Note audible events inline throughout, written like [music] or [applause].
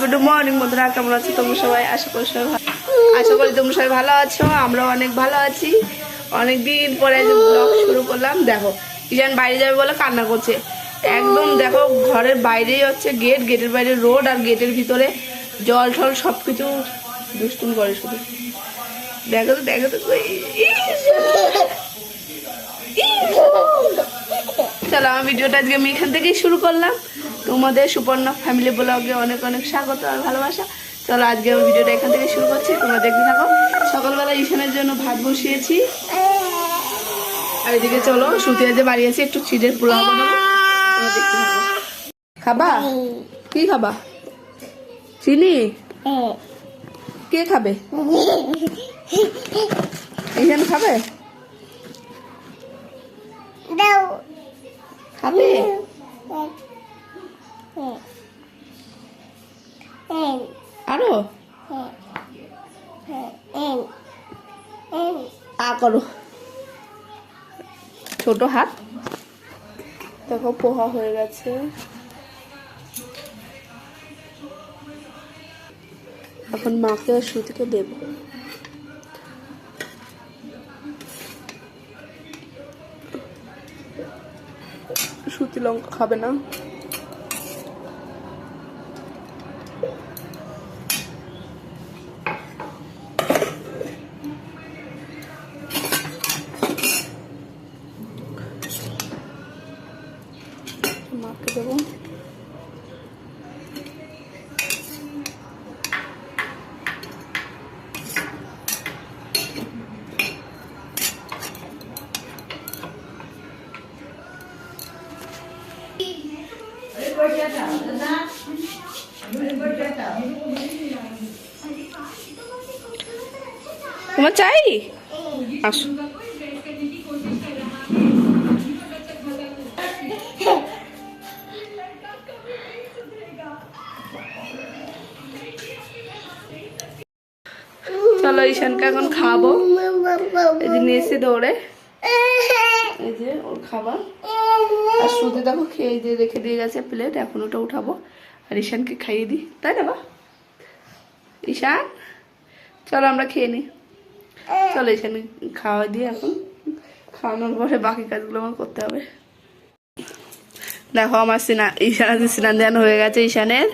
Good morning বন্ধুরা, কেমন আছো তোমরা সবাই? আশা করি সবাই ভালো আশা করি তোমরা সবাই ভালো আছো, আমরাও অনেক ভালো আছি। অনেক দিন পরে ব্লগ শুরু করলাম, দেখো ইজান বাইরে যাবে বলে কান্না করছে। একদম দেখো, ঘরের বাইরেই হচ্ছে গেট গেটের বাইরে রোড আর গেটের ভিতরে জল টল সব কিছু দুষ্টুম করে শুধু। দেখো তো দেখো তো চলো আমার ভিডিওটা আজকে আমি এখান থেকেই শুরু করলাম। তোমাদের সুপর্ণা ফ্যামিলি ব্লগে অনেক অনেক স্বাগত আর ভালোবাসা। চলো আজকে আমি ভিডিওটা এখান থেকে শুরু করছি তোমরা দেখতে থাকো। সকালবেলা ঈশানের জন্য ভাত বসিয়েছি। আর এদিকে চলো শুতে যে বাড়িয়েছি একটু চিড়ের পোলাও বানাবো। তোমরা দেখতে থাকো। খাবা? কি খাবা? চিনি? কে খাবে? ঈশান খাবে? খাবে? আরও? আ করো। ছোট হাত। দেখো, পোহা হয়ে গেছে। এখন মাকে আর সুতিকে দেব। সুতি লঙ্কা খাবে না মাকে দেবো তোমার চাই? আসো। চলো ঈশানকে এখন খাব এই এসে দৌড়ে। এই যে ওর খাবার। আর শুধু দেখো খেয়ে দিয়ে রেখে দিয়ে গেছে প্লেট এখন ওটা উঠাবো। আর ঈশানকে খাইয়ে দিই। তাই না বা? ঈশান, চলো আমরা খেয়ে নিই চলো ঈশান খাওয়া দিয়ে এখন খাওয়ানোর পরে বাকি কাজগুলো আমার করতে হবে। দেখো আমার স্নান ঈশান স্নান ধ্যান হয়ে গেছে ঈশানের।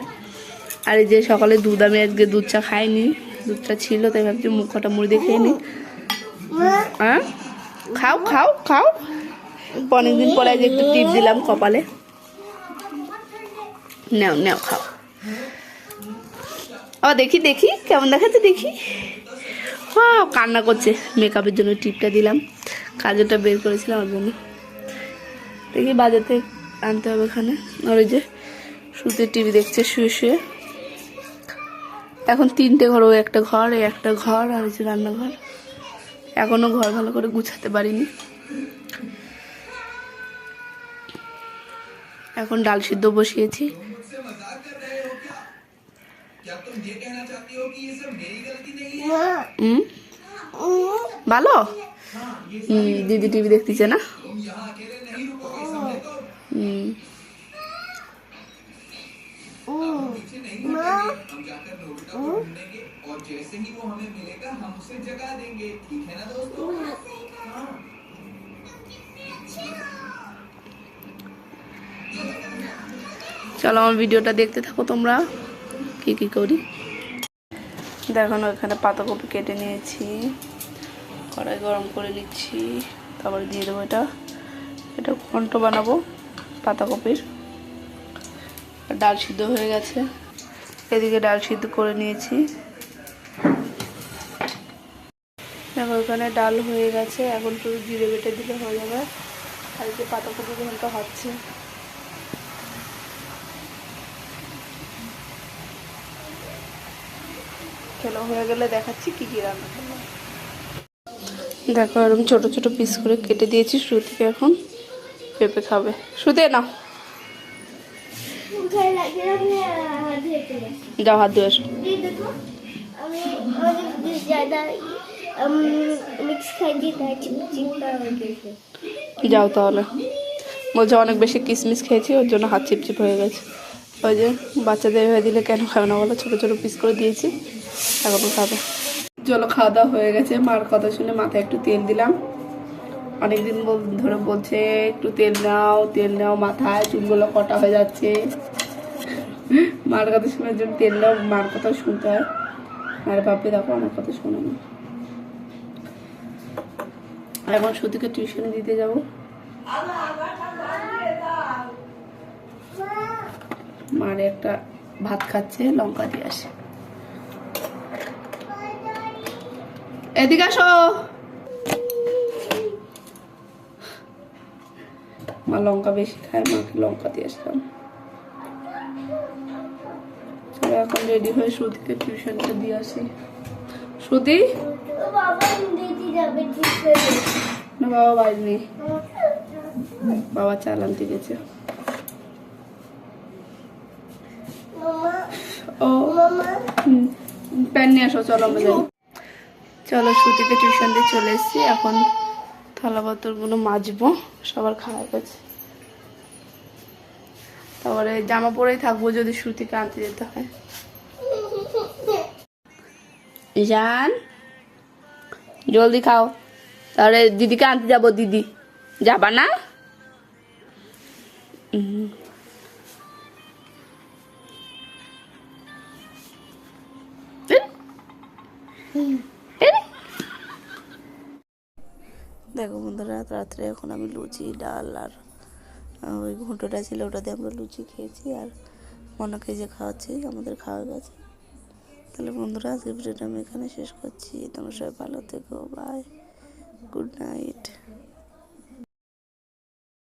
আর এই যে সকালে দুধ, আমি আজকে দুধ চা খাইনি। দুধ চা ছিল, তাই ভাবছি মুখ কটা মুড়ি দিয়ে খেয়ে নি। হ্যাঁ? খাও খাও খাও। অনেকদিন পরে আজ একটু টিপ দিলাম কপালে। নেও নেও, খাও। ও দেখি দেখি, কেমন দেখাচ্ছে দেখি। ও কান্না করছে। মেকআপের জন্য টিপটা দিলাম। কাজলটা বের করেছিলাম ওর জন্য। দেখি বাজার থেকে আনতে হবে এখানে। আর ওই যে শুতে টিভি দেখছে, শুয়ে শুয়ে। এখন তিনটে ঘর ওই একটা ঘর একটা ঘর, আর এই যে রান্নাঘর। এখনও ঘর ভালো করে গুছাতে পারিনি। এখন ডাল সিদ্ধ বসিয়েছি। ভালো? দিদি টিভি দেখতেছে না? চলো আমার ভিডিওটা দেখতে থাকো তোমরা। কি কি করি? দেখো না এখানে পাতাকপি কেটে নিয়েছি। কড়াই গরম করে নিচ্ছি। তারপরে দিয়ে দেবো এটা। এটা ঘন্ট বানাবো পাতাকপির। আর ডাল সিদ্ধ হয়ে গেছে। এদিকে ডাল সিদ্ধ করে নিয়েছি। দেখো এখানে ডাল হয়ে গেছে। এখন শুধু জিরে বেটে দিলে হয়ে যাবে। আর যে পাতাকপি ঘন্ট হচ্ছে। খেলো হয়ে গেলে দেখাচ্ছি কি কি রান্না করব দেখো এরকম ছোট ছোট পিস করে কেটে দিয়েছি। শ্রুতিকে এখন পেঁপে খাবে। শ্রুতি না যাও হাত ধুয়ে যাও তাহলে। বলছে অনেক বেশি কিসমিস খেয়েছি, ওর জন্য হাত চিপচিপ হয়ে গেছে। ওই যে বাচ্চাদের হয়ে দিলে কেন খাবে না বলো? ছোটো ছোটো পিস করে দিয়েছি এখনও খাবে। জল খাওয়া দাওয়া হয়ে গেছে। মার কথা শুনে মাথায় একটু তেল দিলাম। অনেকদিন ধরে বলছে, একটু তেল নাও তেল নাও, মাথায় চুলগুলো কটা হয়ে যাচ্ছে। মার কথা শুনে জন্য তেল নাও, মার কথা শুনতে হয়। আর বাপে দেখো, আমার কথা শোনো না। এখন সুতিকে টিউশনে দিতে যাব। মারে একটা ভাত খাচ্ছে, লঙ্কা দিয়ে আসে। এদিকে আসো। মা লঙ্কা বেশি খায়, মাকে লঙ্কা দিয়ে আসলাম। এখন রেডি হয়ে শ্রুতিকে টিউশনটা দিয়ে আসি। টিউশনে না বাবা নেই। বাবা চাল আনতে গেছে। ও প্যান নিয়ে আসো চলো আমরা যাই। চলো শ্রুতিকে টিউশন দিয়ে চলে এসেছি এখন থালা পাত্রগুলো মাজবো সবার খাওয়া গেছে তারপরে জামা পরেই থাকব যদি শ্রুতিকে আনতে যেতে হয়। [laughs] ঈশান? জলদি খাও। তাহলে দিদিকে আনতে যাব, দিদি। যাবা না? দেখো বন্ধুরা, রাত্রে এখন আমি লুচি, ডাল আর ওই ঘুঁটোটা ছিল, ওটা দিয়ে আমরা লুচি খেয়েছি আর মনাকে যে খাওয়াচ্ছি, আমাদের খাওয়া গেছে। তাহলে বন্ধুরা আজকে ভিডিওটা আমি এখানে শেষ করছি। তোমরা সবাই ভালো থেকো বাই গুড নাইট